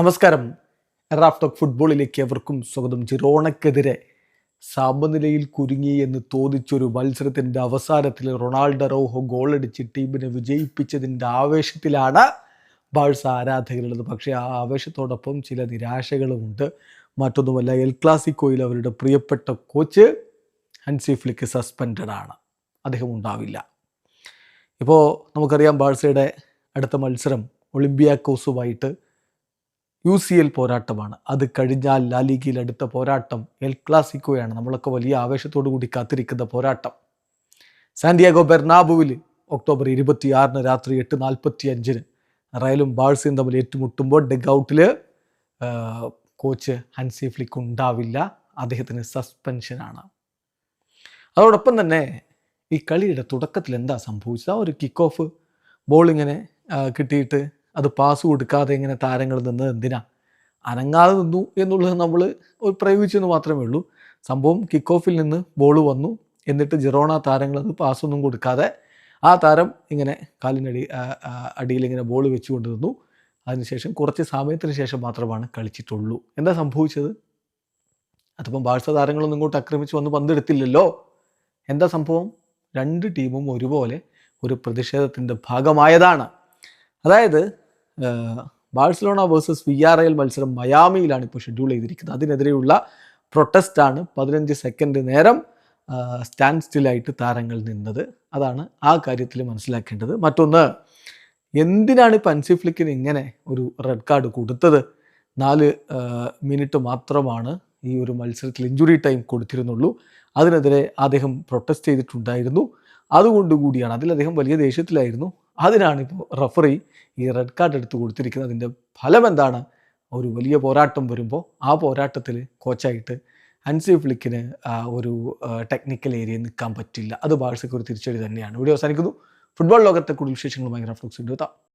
നമസ്കാരം. റാഫ്റ്റോക്ക് ഫുട്ബോളിലേക്ക് എവർക്കും സ്വാഗതം. ജിറോണക്കെതിരെ സമനിലയിൽ കുരുങ്ങി എന്ന് തോന്നിച്ചൊരു മത്സരത്തിന്റെ അവസാനത്തിൽ റൊണാൾഡോ റോഹോ ഗോളടിച്ച് ടീമിനെ വിജയിപ്പിച്ചതിന്റെ ആവേശത്തിലാണ് ബാഴ്സ ആരാധകരുള്ളത്. പക്ഷേ ആ ആവേശത്തോടൊപ്പം ചില നിരാശകളുമുണ്ട്. മറ്റൊന്നുമല്ല എൽ ക്ലാസിക്കോയിൽ അവരുടെ പ്രിയപ്പെട്ട കോച്ച് ഹൻസി ഫ്ലിക്ക് സസ്പെൻഡഡ് ആണ് അദ്ദേഹം ഉണ്ടാവില്ല. ഇപ്പോൾ നമുക്കറിയാം ബാഴ്സയുടെ അടുത്ത മത്സരം ഒളിമ്പിയാക്കോസുമായിട്ട് യു സി എൽ പോരാട്ടമാണ്. അത് കഴിഞ്ഞാൽ ലാലിഗയിൽ അടുത്ത പോരാട്ടം. എൽ ക്ലാസിക്കോയാണ്. നമ്മളൊക്കെ വലിയ ആവേശത്തോടു കൂടി കാത്തിരിക്കുന്ന പോരാട്ടം. സാന്റിയാഗോ ബെർണാബുവിൽ ഒക്ടോബർ ഇരുപത്തിയാറിന് രാത്രി എട്ട് നാൽപ്പത്തി അഞ്ചിന് റയലും ബാഴ്സയും തമ്മിൽ ഏറ്റുമുട്ടുമ്പോൾ ഡെഗ് ഔട്ടിൽ കോച്ച് ഹൻസി ഫ്ലിക്ക് ഉണ്ടാവില്ല. അദ്ദേഹത്തിന് സസ്പെൻഷനാണ്. അതോടൊപ്പം തന്നെ ഈ കളിയുടെ തുടക്കത്തിൽ എന്താ സംഭവിച്ചത് ഒരു കിക്ക് ഓഫ് ബോൾ ഇങ്ങനെ കിട്ടിയിട്ട് അത് പാസ് കൊടുക്കാതെ ഇങ്ങനെ താരങ്ങൾ നിന്ന് എന്തിനാ? അനങ്ങാതെ നിന്നു എന്നുള്ളത് നമ്മൾ പ്രയോഗിച്ചെന്ന് മാത്രമേ ഉള്ളൂ. സംഭവം കിക്ക് ഓഫിൽ നിന്ന് ബോൾ വന്നു. എന്നിട്ട് ജിറോണ താരങ്ങൾ അത് പാസ്സൊന്നും കൊടുക്കാതെ ആ താരം ഇങ്ങനെ കാലിനടി അടിയിൽ ഇങ്ങനെ ബോൾ വെച്ചുകൊണ്ട് നിന്നു. അതിനുശേഷം കുറച്ച് സമയത്തിന് ശേഷം മാത്രമാണ് കളിച്ചിട്ടുള്ളൂ. എന്താ സംഭവിച്ചത്? അതിപ്പം ബാഴ്സ താരങ്ങളൊന്നും ഇങ്ങോട്ട് ആക്രമിച്ച് വന്ന് പന്തെടുത്തില്ലല്ലോ? എന്താ സംഭവം? രണ്ട് ടീമും ഒരുപോലെ ഒരു പ്രതിഷേധത്തിന്റെ ഭാഗമായതാണ്. അതായത് Barcelona versus V R L മത്സരം മയാമിയിലാണ് ഇപ്പോൾ ഷെഡ്യൂൾ ചെയ്തിരിക്കുന്നത്. അതിനെതിരെയുള്ള പ്രൊട്ടസ്റ്റാണ് പതിനഞ്ച് സെക്കൻഡ് നേരം സ്റ്റാൻഡ് സ്റ്റിലായിട്ട് താരങ്ങൾ നിന്നത്. അതാണ് ആ കാര്യത്തിൽ മനസ്സിലാക്കേണ്ടത്. മറ്റൊന്ന് എന്തിനാണ് ഇപ്പം അൻസിഫ്ലിക്കിന് ഇങ്ങനെ ഒരു റെഡ് കാർഡ് കൊടുത്തത്? നാല് മിനിറ്റ് മാത്രമാണ് ഈ ഒരു മത്സരത്തിൽ ഇഞ്ചുറി ടൈം കൊടുത്തിരുന്നുള്ളൂ. അതിനെതിരെ അദ്ദേഹം പ്രൊട്ടസ്റ്റ് ചെയ്തിട്ടുണ്ടായിരുന്നു. അതുകൊണ്ട് കൂടിയാണ് അതിൽ അദ്ദേഹം വലിയ ദേഷ്യത്തിലായിരുന്നു. അതിനാണ് ഇപ്പോൾ റഫറി ഈ റെഡ് കാർഡ് എടുത്തു കൊടുത്തിരിക്കുന്നത്. അതിന്റെ ഫലം എന്താണ്? ഒരു വലിയ പോരാട്ടം വരുമ്പോൾ ആ പോരാട്ടത്തിൽ കോച്ചായിട്ട് അൻസി ഫ്ലിക്കിന് ഒരു ടെക്നിക്കൽ ഏരിയയിൽ നിൽക്കാൻ പറ്റില്ല. അത് ബാഴ്സയ്ക്ക് ഒരു തിരിച്ചടി തന്നെയാണ്. വീഡിയോ അവസാനിക്കുന്നു. ഫുട്ബോൾ ലോകത്തെ കൂടുതൽ വിശേഷങ്ങളുമായി റഫ്ലക്സ് എത്താം